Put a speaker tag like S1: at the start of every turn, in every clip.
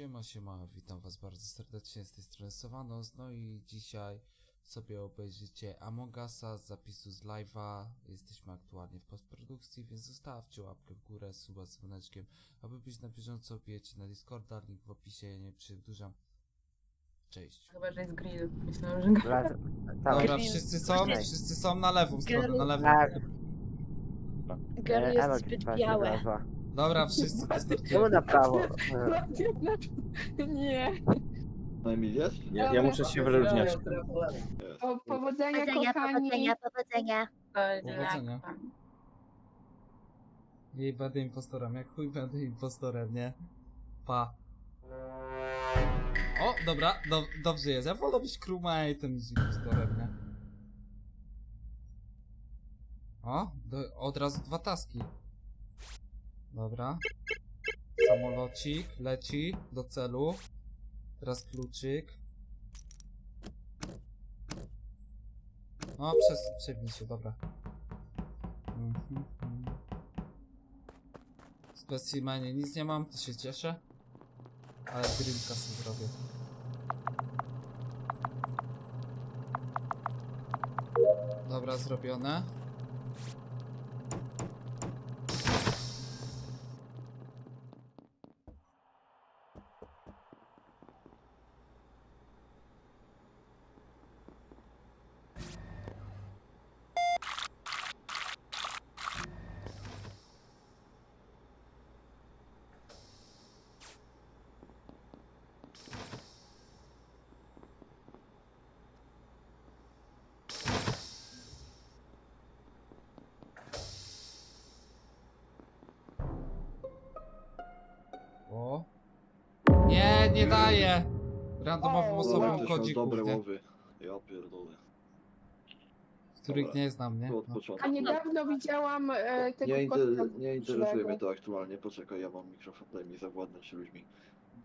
S1: Siema, siema, witam was bardzo serdecznie z tej strony Sowanos, no i dzisiaj sobie obejrzycie Among Usa z zapisu z live'a, jesteśmy aktualnie w postprodukcji, więc zostawcie łapkę w górę, suba z dzwoneczkiem, aby być na bieżąco, wbijecie na Discorda, link w opisie, ja nie przedłużam. Cześć.
S2: Chyba, że jest grill. Myślałam, że grill.
S3: Raz-
S1: Dobra,
S3: tak.
S1: wszyscy są, wszyscy są na lewą stronę, na lewą.
S3: Tak. E,
S4: jest zbyt
S3: się
S4: białe.
S3: znalazła.
S1: Dobra, wszyscy
S3: Czemu
S1: wystartujemy.
S3: na prawo? E,
S2: Nie.
S5: Na Emil jest?
S6: Ja, ja muszę się wyróżniać.
S5: Jest.
S7: O, powodzenia,
S4: Powodzenia,
S7: kochani.
S4: powodzenia, powodzenia.
S1: Powodzenia. Nie będę impostorem, jak chuj będę impostorem, nie? Pa. O, dobra, do, dobrze jest. Ja wolę być crewmate'em niż impostorem, nie? O, do, od razu dwa taski. Dobra. Samolocik leci do celu. Teraz kluczyk. No, przez, przegnij się, dobra. Mhm, mhm. Specimenie nic nie mam, to się cieszę. Ale drillka sobie zrobię. Dobra, zrobione. Nie, daję! Randomowym osobom kodzików,
S5: dobre
S1: nie?
S5: łowy. Ja pierdolę.
S1: których
S5: Dobra.
S1: nie znam, nie?
S5: Od
S1: No.
S5: początku.
S7: A niedawno widziałam e, tego
S5: Nie,
S7: kotka
S5: inter, nie interesuje mnie to aktualnie. Poczekaj, ja mam mikrofon, daj mi zawładnąć ludźmi.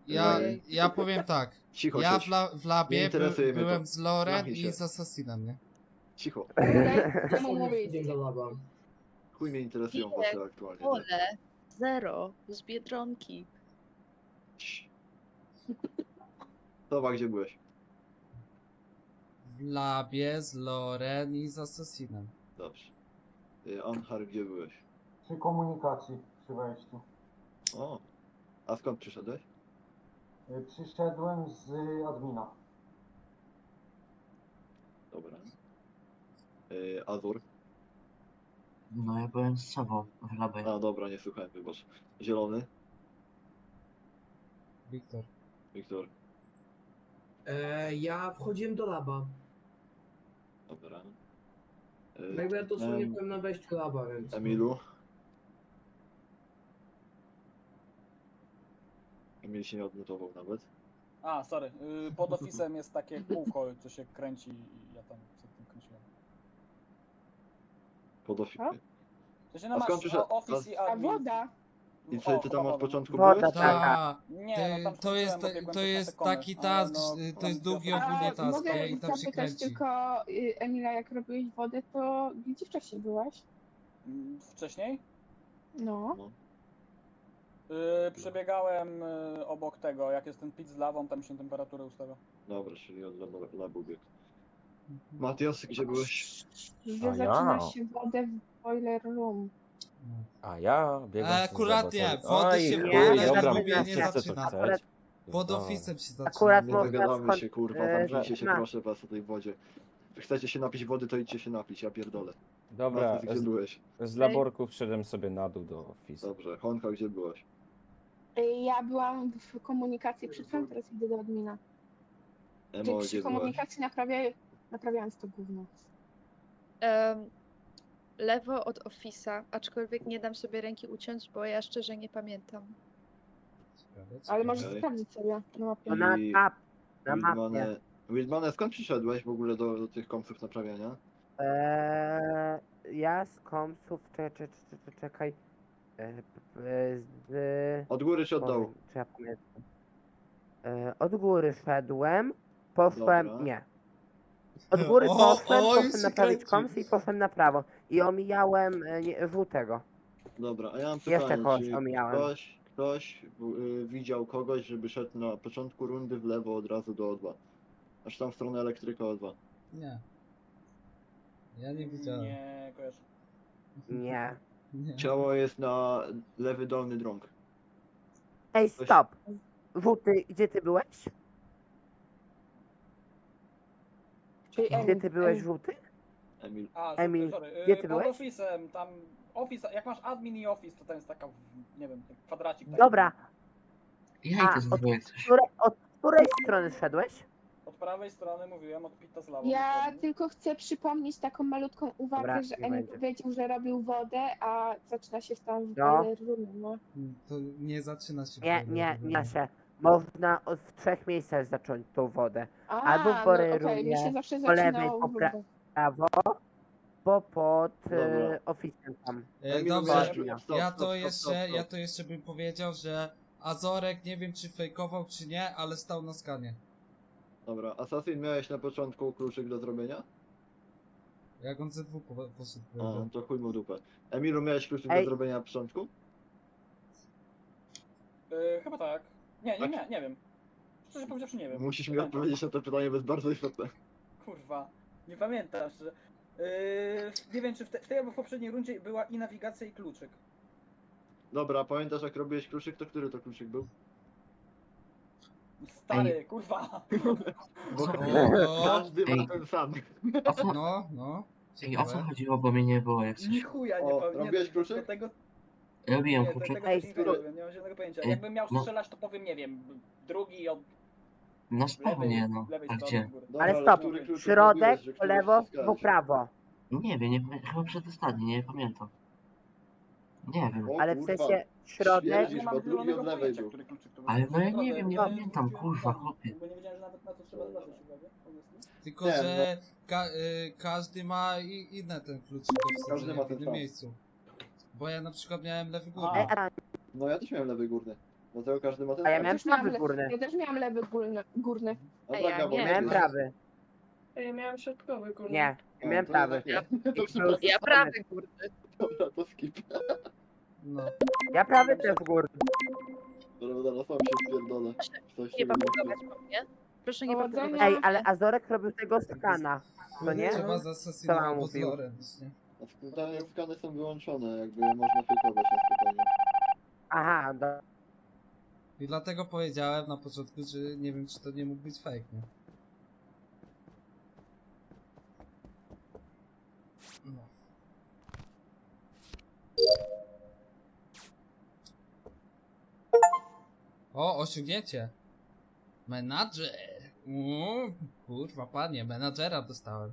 S1: Ja, ja powiem tak.
S5: Cicho,
S1: Ja w, la, w
S5: Nie
S1: labie by,
S5: interesuje mnie
S1: byłem
S5: to.
S1: z Loren
S5: Zamknij
S1: i
S5: się.
S1: z Assassinem, nie?
S5: Cicho.
S7: Daj mu mówić.
S5: Chuj mnie interesują wasze aktualnie. tak.
S4: Ole, zero, z Biedronki.
S5: Cii. Sowa, gdzie byłeś?
S1: W labie z Loren i z Assassinem.
S5: Dobrze. Y, Anhar, gdzie byłeś?
S8: Przy komunikacji, przy wejściu.
S5: O. A skąd przyszedłeś?
S8: Y, Przyszedłem z admina.
S5: Dobra. Y, Azur.
S6: No ja byłem z sobą w labie.
S5: A, dobra, nie słuchałem, wybacz. Zielony.
S1: Wiktor.
S5: Wiktor.
S9: E, ja wchodziłem do laba.
S5: Dobra.
S9: No jakby ja dosłownie
S5: em,
S9: byłem na wejściu laba, więc.
S5: Emilu. Emil się nie odnotował nawet.
S10: A, sorry. y, Pod ofisem jest takie kółko, co się kręci i ja tam sobie tym kręciłem.
S5: Pod ofi-
S7: A?
S10: To się na
S5: A
S10: masz
S5: skąd przyszedł-
S10: o- office i
S7: A
S10: admin.
S7: woda.
S5: I
S10: O,
S5: czy ty tam od początku
S3: Woda
S5: byłeś?
S3: taka.
S1: Ta,
S10: Nie, no tam
S1: to jest,
S10: dobiegłem
S1: to jest taki
S10: ale
S1: task,
S10: no,
S1: y, to jest długi
S10: ja-
S1: ogólnie
S7: A
S1: task,
S7: mogę
S1: nie? I tam się
S7: zapytać
S1: kręci.
S7: tylko y, Emila, jak robiłeś wodę, to gdzie wcześniej byłaś?
S10: Mm, Wcześniej
S7: No.
S10: y, przebiegałem y, obok tego, jak jest ten pit z lawą, tam się temperatury ustawia.
S5: Dobra, czyli od labu- labu biegł. Matias, gdzie byłeś?
S7: Że
S6: A
S7: zaczyna
S6: ja.
S7: się wodę w boiler room.
S6: A ja biegłem
S1: E,
S6: z
S1: akurat nie, wody się w
S3: ogóle
S6: dobra,
S3: nie
S6: mówcie, co
S1: zaczyna.
S6: chcecie.
S1: Pod
S6: No.
S1: ofisem się zaczyna.
S3: Akurat
S5: Nie
S3: można
S5: dogadamy
S3: skąd-
S5: się, kurwa,
S3: e,
S5: zamknijcie się
S3: na-
S5: proszę was o tej wodzie. Chcecie się napić wody, to idźcie się napić, ja pierdolę.
S6: Dobra,
S5: Matias, gdzie
S6: z,
S5: byłeś?
S6: z laborku wszedłem sobie na dół do ofisu.
S5: Dobrze, Honka, gdzie byłeś?
S7: Y, Ja byłam w komunikacji przed chwilą, teraz idę do admina.
S5: Emo,
S7: Czyli
S5: gdzie
S7: komunikacji naprawia, naprawiając to gówno.
S4: Em, lewo od Office'a, aczkolwiek nie dam sobie ręki uciąć, bo ja szczerze nie pamiętam.
S1: Ciekawe,
S7: Ale
S1: ciekawe.
S7: możesz
S5: Okej.
S7: sprawdzić sobie na mapie.
S3: Na
S5: I-
S3: map, na mapie.
S5: Wildmane, Wildmane, skąd przyszedłeś w ogóle do, do tych kompsów naprawiania?
S3: Eee, ja z komsów, czekaj, czekaj, czekaj. E, p- e, z...
S5: Od góry czy od dołu?
S3: powiem, Czy ja pamiętam. E, od góry szedłem, poszłem,
S5: Dobra.
S3: nie. Od góry
S1: O,
S3: poszłem, poszłem naprawić
S1: kręci.
S3: komsy i poszłem na prawo. I omijałem e, nie, żółtego.
S5: Dobra, a ja mam
S3: Jeszcze
S5: pytanie,
S3: kogoś
S5: czy
S3: omijałem.
S5: ktoś, ktoś y, widział kogoś, żeby szedł na początku rundy w lewo od razu do O2. Aż tam w stronę elektryka O2.
S1: Nie. Ja nie widziałem.
S10: Nie, kojarzę.
S3: Nie.
S1: Nie.
S5: Ciało jest na lewy dolny drąg.
S3: Ej,
S5: Coś-
S3: stop. Wuty, gdzie ty byłeś?
S7: Czyli
S3: Gdzie ty byłeś,
S7: Emil.
S5: Emil.
S10: A,
S3: Emil,
S10: sorry.
S3: gdzie
S10: y,
S3: ty
S10: pod
S3: byłeś?
S10: office'em, tam... Office, jak masz admin i office, to tam jest taka, nie wiem, taki kwadracik. taki.
S3: Dobra,
S6: Ja
S3: A,
S6: idę z tobą jak coś.
S3: które, od której strony szedłeś?
S10: Od prawej strony mówiłem, od pita z lawą.
S7: Ja
S10: dokładnie.
S7: tylko chcę przypomnieć taką malutką uwagę,
S3: Dobra,
S7: że
S3: nie
S7: Emil
S3: będzie.
S7: powiedział, że robił wodę, a zaczyna się tam w
S3: No.
S7: no.
S1: To nie zaczyna się
S3: Nie, nie, nie się. Można od- w trzech miejscach zacząć tą wodę.
S7: A,
S3: Albo w
S7: no mi się zawsze
S3: po lewej,
S7: zaczynało
S3: po pra-
S7: wodę.
S3: Prawo, bo pod
S5: Dobra.
S3: e, ofisem tam.
S1: E,
S5: Emil,
S1: dobrze,
S5: uważaj, stop,
S1: ja
S5: stop,
S1: to
S5: stop,
S1: jeszcze,
S5: stop,
S1: ja to jeszcze bym powiedział, że Azorek nie wiem czy fejkował czy nie, ale stał na skanie.
S5: Dobra, Assassin miałeś na początku kluczyk do zrobienia?
S1: Jak on ze dwóch po- poszedł. Powiedział.
S5: to chuj mu dupę. Emilu, miałeś kluczyk
S3: Ej.
S5: do zrobienia na początku?
S10: Y, chyba tak. Nie, nie,
S5: Tak?
S10: nie, nie wiem. Szczerze powiedziawszy nie wiem.
S5: Musisz mi odpowiedzieć na to pytanie, bo jest bardzo istotne.
S10: Kurwa, nie pamiętam szczerze. Yy, nie wiem, czy w, te, w tej albo w poprzedniej rundzie była i nawigacja i kluczyk.
S5: Dobra, pamiętasz jak robiłeś kluczyk, to który to kluczyk był?
S10: Stary, kurwa!
S5: Bo
S1: O,
S5: każdy ma
S6: Ej.
S5: ten sam.
S6: O co,
S1: No, no.
S6: ej, o co chodziło, bo mnie nie było jak
S10: Ni
S6: coś.
S10: chuja nie
S5: O,
S10: pamiętam.
S5: robiłeś kluczyk?
S10: Do tego,
S6: Robiłem
S10: nie, do tego
S3: Ej,
S10: też nie
S5: skoro-
S10: wiem, nie mam żadnego pojęcia.
S6: Ej,
S10: Jakbym miał
S6: no.
S10: strzelać, to powiem, nie wiem, drugi od
S6: No
S10: lewej,
S6: sprawnie, no.
S10: lewej
S6: A
S10: strony
S6: gdzie?
S10: w górę.
S5: Dobra,
S3: Ale stop,
S5: który
S3: środek,
S5: robiłeś, że
S3: po
S5: któryś
S3: lewo, po prawo.
S6: Nie wiem, nie, pamię- chyba przedostatni, nie pamiętam. Nie wiem.
S5: O
S3: Ale w
S5: kurwa.
S3: sensie środek,
S5: Śmierdzisz, bo drugi od lewej był.
S6: Ale no ja nie wiem, nie pamiętam, kurwa, chłopie.
S10: Bo nie wiedziałem, że nawet na to trzeba zwracać uwagę. honestly.
S1: Tylko,
S5: Nie,
S1: że ka y, każdy ma i, inne ten kluczyk do
S5: Każdy
S1: wsadzenia
S5: ma
S1: w
S5: ten
S1: innym
S5: sam.
S1: miejscu. Bo ja na przykład miałem lewy górny.
S10: A,
S5: No ja też miałem lewy górny. Dlatego każdy ma ten
S3: a ja miałem
S7: miałam
S3: prawy
S7: le-
S3: górny.
S7: Ja też miałem lewy górny. górny.
S5: Dobra,
S4: A ja nie.
S3: Miałem
S5: ty-
S3: prawy.
S2: Ja miałem środkowy, kurde.
S3: Nie, ja miałem
S5: to
S3: prawy.
S5: jednak nie. To przepraszam.
S4: Ja prawy, kurde.
S5: Dobra, to skip.
S1: No.
S3: Ja prawy też górny.
S5: Dobra, zaraz sam się spierdolę. Coś
S4: Nie papugować po mnie. Proszę nie
S7: Powodzenia.
S3: Ej, ale Azorek robił tego skana. No nie?
S1: Trzeba z
S3: Co mam
S1: albo z
S3: mówił?
S1: Lorenz, nie?
S5: Te skany są wyłączone, jakby można fejkować na spokojnie.
S3: Aha, do...
S1: I dlatego powiedziałem na początku, że nie wiem czy to nie mógł być fake, nie? No. O, osiągnięcie! Menadżer! Uuu, kurwa panie, menadżera dostałem.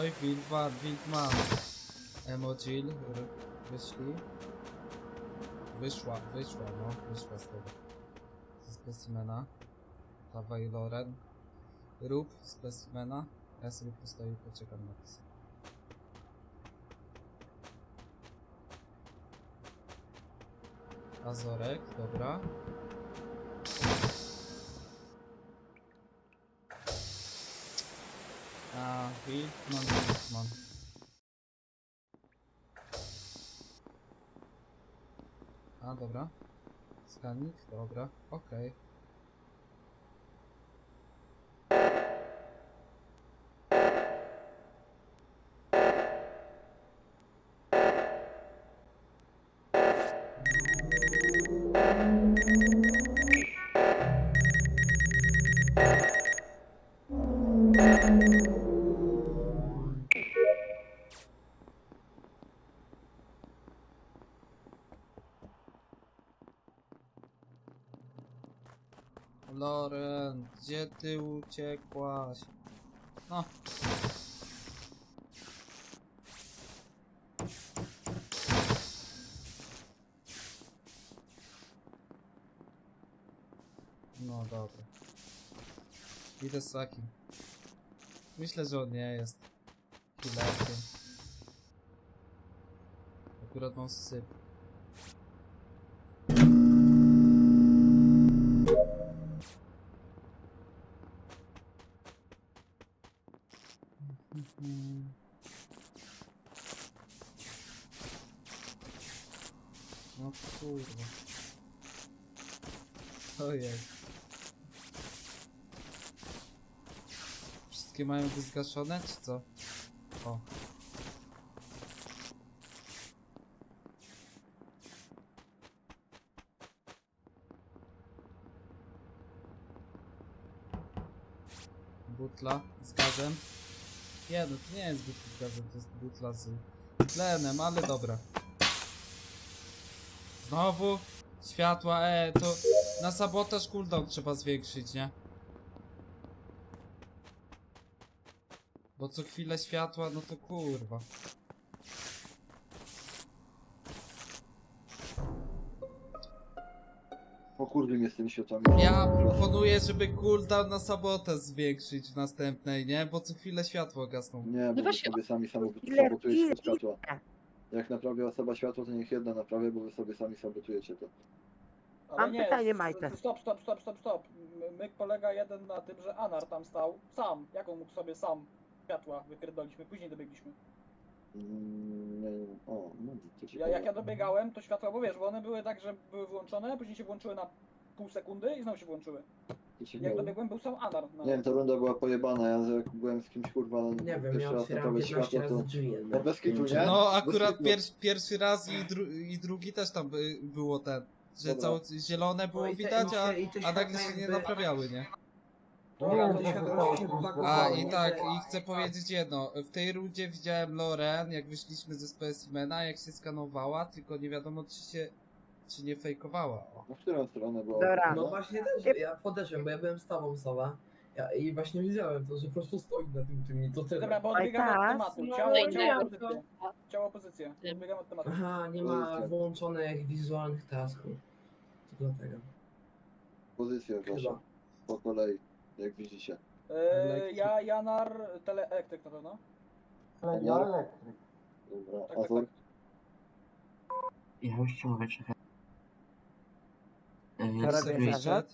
S1: Oj, Wildman, Wildman. Emojil, wyszli. Wyszła, wyszła, no, wyszła z tego. Ze specimena. Dawaj Loren. Rób specimena. Ja sobie postoję i poczekam na to. Azorek, dobra. A, Wildman, Wildman. A, dobra. Skanik, dobra, okej. Loren, gdzie ty uciekłaś? No. No dobra. Idę z Sakim. Myślę, że on nie jest. Killerkiem. Akurat mam syp. No kurwa. Ojej. Wszystkie mają być zgaszone, czy co? O. Butla z gazem. Nie, no to nie jest butla z gazem, to jest butla z tlenem, ale dobra. Znowu światła, e, to na sabotaż cooldown trzeba zwiększyć, nie? Bo co chwilę światła, no to kurwa.
S5: Po kurwie mnie z tymi światłami.
S1: Ja proponuję, żeby cooldown na sabotę zwiększyć w następnej, nie? Bo co chwilę światło gasną.
S5: Nie, bo wy
S4: właśnie-
S5: sobie sami samo te światła. Jak naprawia osoba światło, to niech jedna naprawia, bo wy sobie sami sabotujecie to.
S10: Ale
S3: Mam
S10: nie,
S3: pytanie,
S10: s-
S3: Majte.
S10: Stop, stop, stop, stop, stop. M- Myk polega jeden na tym, że Anar tam stał sam. Jak on mógł sobie sam światła wypierdolić? My później dobiegliśmy.
S5: Mm, nie, o, no to
S10: Ja, jak ja dobiegałem, to światła, bo wiesz, bo one były tak, że były włączone, później się włączyły na pół sekundy i znowu się włączyły. Jak dobiegłem, był sam Anar. No.
S5: Nie wiem, ta runda była pojebana, ja jak byłem z kimś kurwa
S9: Nie wiem,
S5: pierwszy
S9: ja
S5: raz
S9: otwieram
S5: naprawiać
S9: 15
S5: światło,
S9: razy
S5: to...
S9: drzwi
S5: No bez kitu, nie?
S1: No
S5: Bez
S1: akurat
S5: kitu.
S1: pier pierwszy raz i, dru i drugi też tam by było ten, że
S5: Dobra.
S1: całe zielone było
S9: No i te-
S1: widać,
S9: i
S1: a,
S9: te- i te
S1: a nagle
S9: światła
S1: się nie
S9: jakby-
S1: naprawiały, nie?
S9: No,
S8: to
S9: światło się
S1: A i tak, i chcę powiedzieć jedno. W tej rundzie widziałem Loren, jak wyszliśmy ze specimena, jak się skanowała, tylko nie wiadomo czy się, czy nie fejkowała.
S5: No w którą stronę była?
S3: Dobra.
S9: No właśnie też, ja podeszłem, bo ja byłem z tobą, Sowa. Ja, I właśnie widziałem to, że po prostu stoi na tym tym i to tyle.
S10: Dobra, bo
S3: Oj,
S10: odbiegamy od
S3: tak.
S10: tematu.
S2: No,
S10: Ciało,
S4: no
S10: ciało, pozycję. Ciało, pozycję. Odbiegamy od tematu.
S9: Aha, nie ma włączonych wizualnych tasków. To dlatego.
S5: Pozycję wasza,
S9: Chyba.
S5: po kolei, jak widzicie.
S10: Yy, ja, Janar, teleelektryk na pewno.
S5: Dobra,
S10: Tak, tak,
S5: Azor?
S10: tak.
S6: Ja już ci mówię, czekaj.
S3: Robisz,
S6: security.
S3: Azor?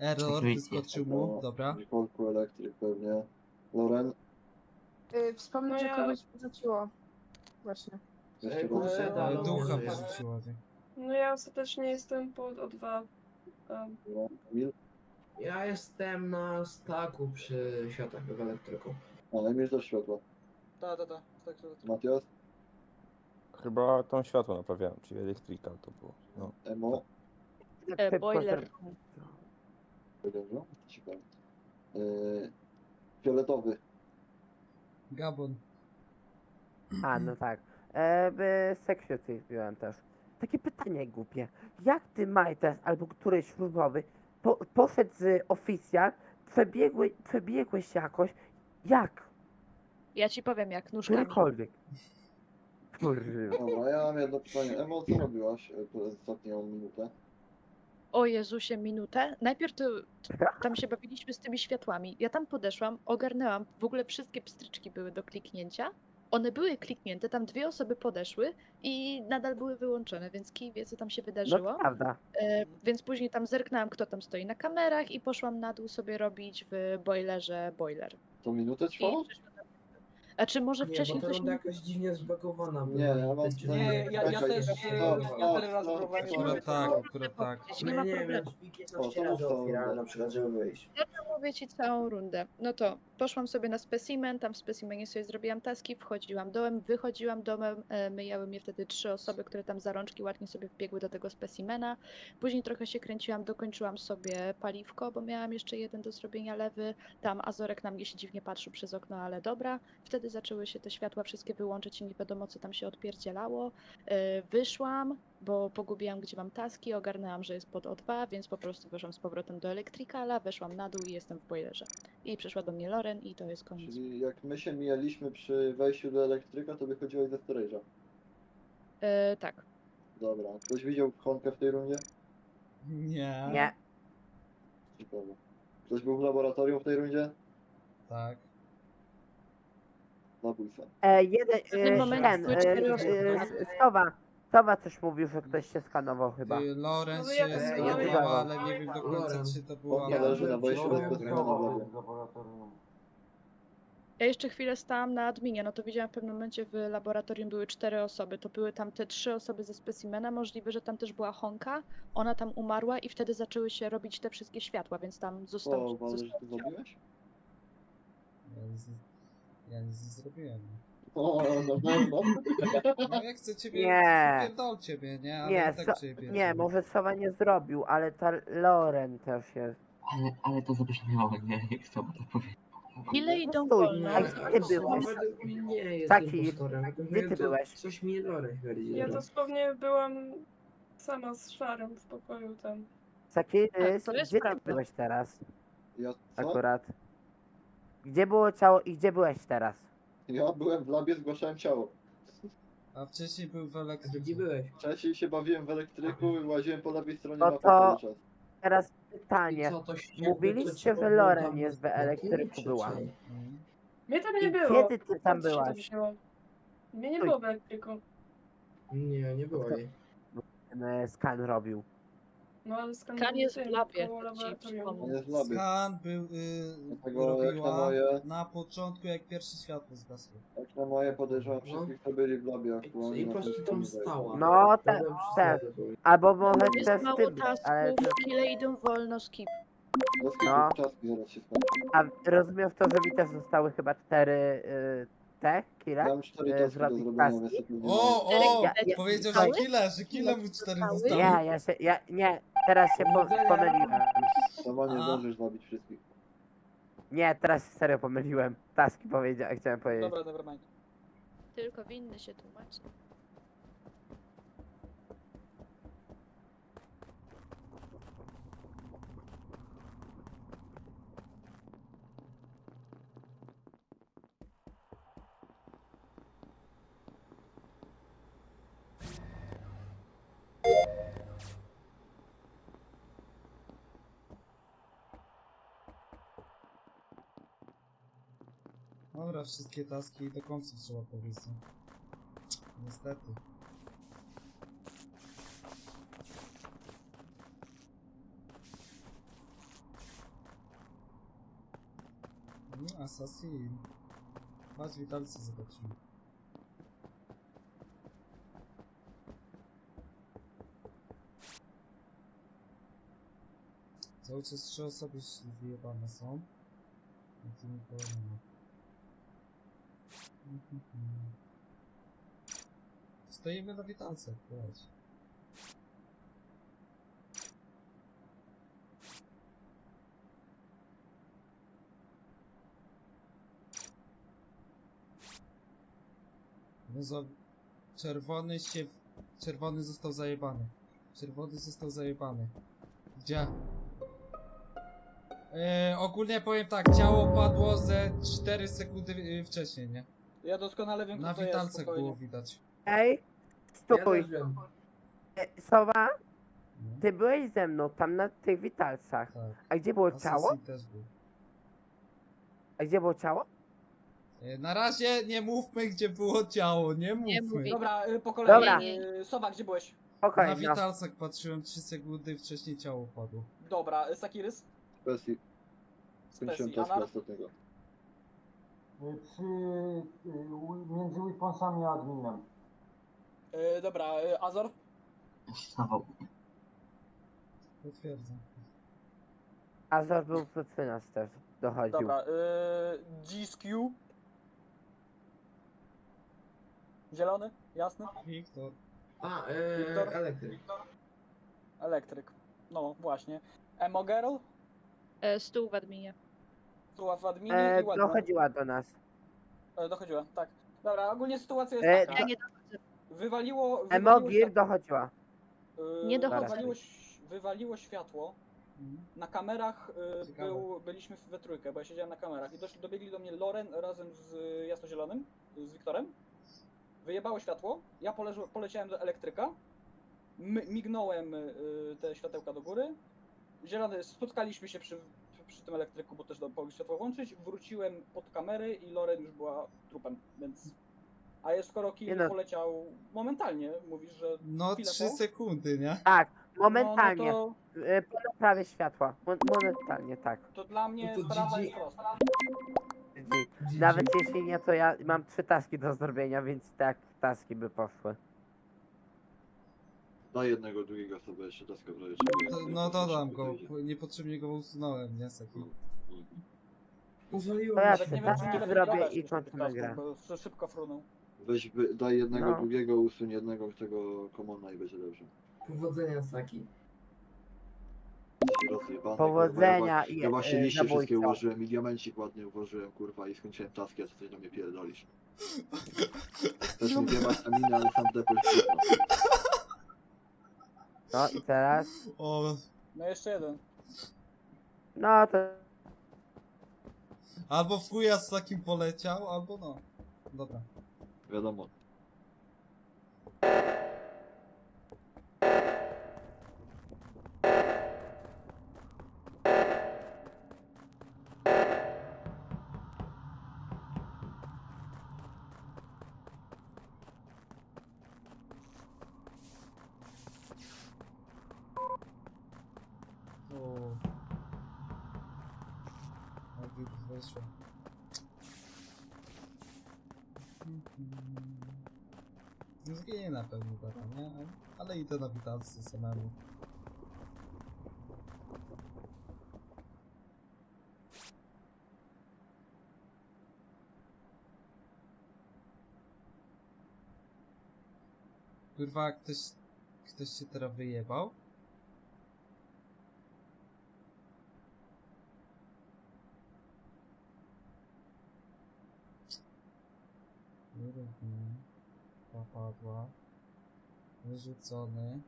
S1: Error
S6: Security.
S1: wyskoczył mu, dobra.
S5: Nikolku elektryk pewnie. Loren?
S7: Y, Wspomnę,
S2: No
S7: że
S2: ja-
S7: kogoś wrzuciło. Właśnie.
S5: Jeszcze
S9: Ej,
S10: Eee,
S9: dalej.
S1: Ducha porzuciła, nie?
S2: No ja ostatecznie jestem po O2. Um,
S5: No, Emil?
S9: Ja jestem na staku przy światłach w elektryku.
S5: A, Emil też światła.
S10: Tak, tak, tak. tak, tak, tak.
S5: Matias?
S11: Chyba tą światło naprawiałem, czyli elektryka to było. No.
S5: Emo?
S4: E, boiler.
S5: ciekawe. Fioletowy.
S1: Gabon.
S3: A, no tak. E, security byłem też. Takie pytanie głupie. Jak ty, Majtes, albo któryś śrubowy, po, poszedł z oficjal, przebiegły, przebiegłeś jakoś, jak?
S4: Ja ci powiem jak, nóżkami.
S3: Którykolwiek. Kurwa.
S5: Dobra, ja mam jedno pytanie. Emo, co robiłaś e, przez ostatnią minutę?
S4: O Jezusie, minutę. Najpierw to tam się bawiliśmy z tymi światłami. Ja tam podeszłam, ogarnęłam, w ogóle wszystkie pstryczki były do kliknięcia. One były kliknięte, tam dwie osoby podeszły i nadal były wyłączone, więc kij wie, co tam się
S3: No
S4: wydarzyło.
S3: to prawda.
S4: E, więc później tam zerknęłam, kto tam stoi na kamerach i poszłam na dół sobie robić w boilerze boiler.
S5: To minutę
S4: I
S5: trwało?
S4: przyszłam A czy może
S9: Nie, bo
S4: wcześniej
S9: ta
S4: ktoś
S9: runda
S4: mi...
S9: jakoś dziwnie zbagowana była.
S5: Nie, ja mam-
S10: Nie, ja, ja też, e,
S5: dobra,
S10: ja tyle razy próbowałem.
S1: Akurat tak, akurat tak.
S4: Nie ma
S9: nie,
S4: problemu.
S9: wiem, drzwi
S5: O,
S9: 15
S5: to
S9: razy otwierałem na przykład, żeby wyjść.
S4: mówię ci całą rundę. No to poszłam sobie na specimen, tam w specimenie sobie zrobiłam taski, wchodziłam dołem, wychodziłam domem, e, myjały mnie wtedy trzy osoby, które tam za rączki ładnie sobie wbiegły do tego specimena. Później trochę się kręciłam, dokończyłam sobie paliwko, bo miałam jeszcze jeden do zrobienia lewy. Tam Azorek na mnie się dziwnie patrzył przez okno, ale dobra. Wtedy zaczęły się te światła wszystkie wyłączyć i nie wiadomo co tam się odpierdzielało. E, Wyszłam, bo pogubiłam gdzie mam taski, ogarnęłam, że jest pod O2, więc po prostu wyszłam z powrotem do elektrykala, weszłam na dół i jestem w boilerze. I przyszła do mnie Loren i to jest koniec.
S5: Czyli jak my się mijaliśmy przy wejściu do elektryka, to wychodziłeś ze storage'a.
S4: E, tak.
S5: Dobra. Ktoś widział Honkę w tej rundzie?
S1: Nie.
S3: Nie.
S5: Ciekawe. Ktoś był w laboratorium w tej rundzie?
S1: Tak.
S5: Zabójca.
S3: E, jeden,
S4: W tym
S3: e,
S4: momencie
S3: ten, e, e. Sowa, Sowa coś mówił, że ktoś się skanował chyba.
S1: Y, Lorenz
S2: No
S1: się
S2: ja- ja-
S1: skanował,
S3: ja-
S1: ale nie wiem do końca,
S9: Lorenz.
S1: czy to była...
S5: Podka leży na
S9: Ja-
S5: wejściu
S9: ja-
S5: do specimena w labie.
S8: laboratorium.
S4: Ja jeszcze chwilę stałam na adminie, no to widziałam w pewnym momencie w laboratorium były cztery osoby. To były tam te trzy osoby ze specimena. Możliwe, że tam też była Honka. Ona tam umarła i wtedy zaczęły się robić te wszystkie światła, więc tam został.
S5: O, Walder, że
S4: został
S5: ty
S4: ciało.
S1: Ja nic, ja nie zrobiłem.
S5: O, na pewno.
S1: No jak chcę ciebie,
S3: Nie.
S1: pierdol ciebie, nie? Ale
S3: Nie,
S1: i tak
S3: so,
S1: ciebie
S3: nie, może Sowa nie zrobił, ale ta Loren też jest.
S6: Ale, ale to zabrzmiało, nie? Jak to tak powiedzieć.
S4: Ile idą
S3: Stój,
S4: wolno?
S3: a gdzie ty byłeś?
S9: Nie
S3: Taki,
S9: impostorem.
S3: Gdzie ty
S9: to
S3: byłeś?
S9: Coś mi Loren twierdzi.
S2: Ja
S9: teraz.
S2: dosłownie byłam sama z szarym w pokoju tam.
S4: To jest
S3: gdzie ty
S4: prawda.
S3: byłeś teraz?
S5: Ja co?
S3: Akurat. Gdzie było ciało i gdzie byłeś teraz?
S5: Ja byłem w labie, zgłaszałem ciało.
S1: A wcześniej był w
S9: A
S1: elektryku.
S9: gdzie byłeś?
S5: Wcześniej się bawiłem w elektryku i łaziłem po lewej stronie
S3: No
S5: mapy
S3: to-
S5: cały czas.
S3: Teraz pytanie.
S9: co, to się-
S3: Mówiliście,
S9: to
S3: że Loren jest w elektryku była.
S1: Mm.
S2: Mnie tam nie
S3: I
S2: było.
S3: kiedy ty tam
S2: się
S3: byłaś?
S2: Mnie nie
S3: Stój.
S2: było w elektryku.
S9: Nie, nie było jej.
S3: Ten e, skan robił.
S2: No ale skąd
S4: Kan jest w
S2: wiem,
S4: labie,
S2: koło
S4: ci
S2: laboratorium.
S4: przypomnę.
S5: On jest w labie.
S1: Skan był, y,
S5: Dlatego jak na
S1: robiła
S5: moje,
S1: na początku, jak pierwsze światło zgasło.
S5: jak na moje podejrzewam
S9: No.
S5: wszystkich, kto byli w labie
S9: I,
S5: aktualnie.
S9: i po prostu
S5: tym
S9: tam stała.
S3: No, te-
S9: byłem przy
S3: te-
S9: stole zupełnie.
S3: Albo może
S4: Jest
S3: też
S4: mało
S3: ty, ale...
S4: tasków, ile idą wolno, skip.
S3: No.
S5: no. czaski zaraz się skończy.
S3: A rozumiem w to, że mi też zostały chyba cztery y, te, kile?
S5: Mam cztery
S3: e,
S5: taski do
S3: zrobić
S5: zrobienia,
S3: taski?
S5: więc sobie
S1: O, o!
S3: Ja- ja-
S1: Powiedział, że kile, że kile mu cztery
S4: Zostały?
S1: zostały.
S3: Nie, ja się, ja, nie, teraz się po, pomyliłem.
S5: Sama nie zdążysz zabić wszystkich.
S3: Nie, teraz się serio pomyliłem. Taski powiedziałem, chciałem powiedzieć.
S10: Dobra, nevermind.
S4: Tylko winny się tłumaczy.
S1: Dobra, wszystkie taski do końca trzeba powiedzieć. Niestety. No, Assassin. Chodź, witalcy zobaczymy. Cały czas trzy osoby wyjebane są. A tu nikogo nie ma. Mhm. Stoimy na witalcach, chodź. No za... Czerwony się... Czerwony został zajebany. Czerwony został zajebany. Gdzie? Eee, ogólnie powiem tak, ciało padło ze 4 sekundy y, wcześniej, nie?
S10: Ja doskonale wiem, kto
S1: Na
S10: to jest,
S1: witalcach
S10: spokojnie.
S1: było widać.
S3: Ej, stój.
S9: wiem.
S3: E, Sowa,
S1: No,
S3: ty byłeś ze mną tam na tych witalcach.
S1: tak.
S3: A gdzie było ciało?
S1: Też był.
S3: A gdzie było ciało?
S1: E, Na razie nie mówmy, gdzie było ciało, nie mówmy.
S10: Dobra, y, po kolei.
S3: Dobra.
S10: Y, Sowa, gdzie byłeś?
S1: Na
S3: Spokojnie. no.
S1: witalcach patrzyłem 3 sekundy wcześniej ciało padło.
S10: Dobra, y, Sakirys?
S5: Specji. Skończyłem ostatniego.
S8: Przy, y, między weaponsami a adminem.
S10: Y, dobra, y, Azor?
S6: Stawał.
S1: Potwierdzam.
S3: Azor był przy nas też. Dochodził.
S10: Dobra, y, GSQ? Zielony? Jasny?
S1: Wiktor.
S9: A, e,
S10: Wiktor?
S9: elektryk.
S10: Elektryk. No, właśnie. Emo Girl?
S4: E, stół w adminie.
S10: Tu w adminie
S3: E,
S10: i Wetman.
S3: dochodziła do nas.
S10: E, dochodziła, tak. Dobra, ogólnie sytuacja jest
S3: E,
S10: taka.
S4: Ja nie
S10: Wywaliło, wywaliło,
S3: Emogir
S10: światło,
S3: dochodziła.
S10: y,
S4: nie dochodzę.
S10: wywaliło, ś- wywaliło światło. Na kamerach y,
S1: Ciekawe.
S10: był, byliśmy we trójkę, bo ja siedziałem na kamerach i doszli, dobiegli do mnie Loren razem z y, Jasnozielonym, z Wiktorem. Wyjebało światło, ja poleżu, poleciałem do elektryka, m- mignąłem y, te światełka do góry zielony, spotkaliśmy się przy, przy tym elektryku, bo też do pomóc światło włączyć. Wróciłem pod kamery i Loren już była trupem, więc. A jest skoro Kill
S3: no.
S10: poleciał momentalnie, mówisz, że.
S1: No
S10: chwilę
S1: 3
S10: po?
S1: sekundy, nie?
S3: Tak, momentalnie.
S10: No, no
S3: E, po naprawie światła. Mo- momentalnie, tak.
S10: to, to dla mnie
S9: No to
S10: sprawa
S9: GG.
S10: jest prosta.
S3: GG. Nawet jeśli nie, to ja mam trzy taski do zrobienia, więc tak taski by poszły.
S5: Daj jednego, drugiego sobie jeszcze taska w razie czego.
S1: no dodam go,
S5: Wyjdzie.
S1: niepotrzebnie go usunąłem, nie? Saki.
S9: Uwaliło
S3: To ja
S10: Nawet
S3: trzy
S10: nie
S9: tak.
S10: wiem, czy nie
S3: zrobię i kończymy grę.
S10: bo szy- szybko frunął.
S5: Weź, wy, daj jednego,
S3: No.
S5: drugiego, usuń jednego tego komona i będzie dobrze.
S9: Powodzenia, Saki.
S3: Powodzenia
S5: kurwa.
S3: i
S5: Ja właśnie
S3: e,
S5: liście wszystkie
S3: zabójco.
S5: ułożyłem i diamencik ładnie ułożyłem, kurwa, i skończyłem taski, a co coś do mnie pierdolisz. Też mi wiema stamina, ale sam depoś.
S3: No i teraz.
S1: O,
S10: No jeszcze jeden.
S3: No to.
S1: albo w chuja z takim poleciał, albo no. Dobra.
S5: Wiadomo.
S1: Wyszło. No Zginie na pewno teraz, nie? Ale idę na witację samemu. Kurwa, ktoś, ktoś się teraz wyjebał? Nierówny. Popadła. Wyrzucony.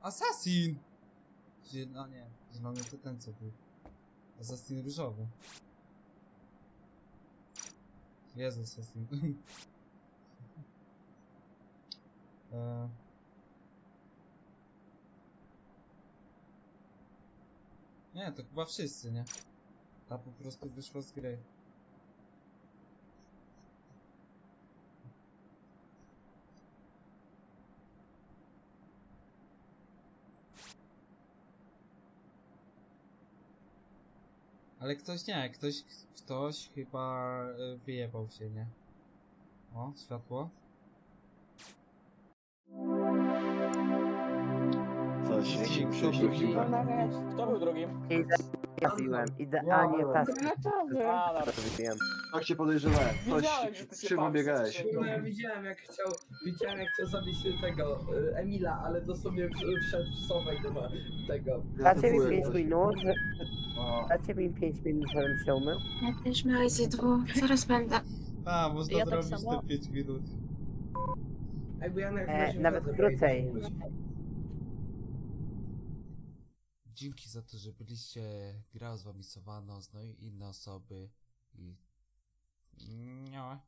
S1: Assassin! No nie, zielony to ten co był. Assassin różowy. Jest Assassin. e... Nie, to chyba wszyscy, nie? Ta po prostu wyszła z gry. Ale ktoś nie, ktoś, ktoś chyba y, wyjebał się, nie? O, światło.
S5: Coś,
S1: Dzięki,
S5: się
S1: kto był?
S7: No
S10: drugim?
S3: Trafiłem. Idealnie
S8: Ja
S3: taski zrobiłem.
S5: Tak cię podejrzewałem. Coś,
S10: Wiedziałem, że ty się
S5: czym
S10: bawisz, co się-
S9: No ja widziałem jak chciał, widziałem jak chciał zabić tego y, Emila, ale dosłownie w- wszedł w sobę i do tego.
S3: Dacie mi
S5: Zacytuję
S3: 5
S5: coś.
S3: minut. że-
S8: O,
S3: Dacie mi 5 minut, żebym się umył.
S12: Ja też miałeś zydło. Zaraz będę.
S1: A, można
S4: Ja tak
S1: zrobić
S4: samo.
S1: te 5 minut.
S9: Jakby ja na
S3: E, nawet krócej.
S1: Dzięki za to, że byliście. Grał z wami Sowanos, no i inne osoby. I. No.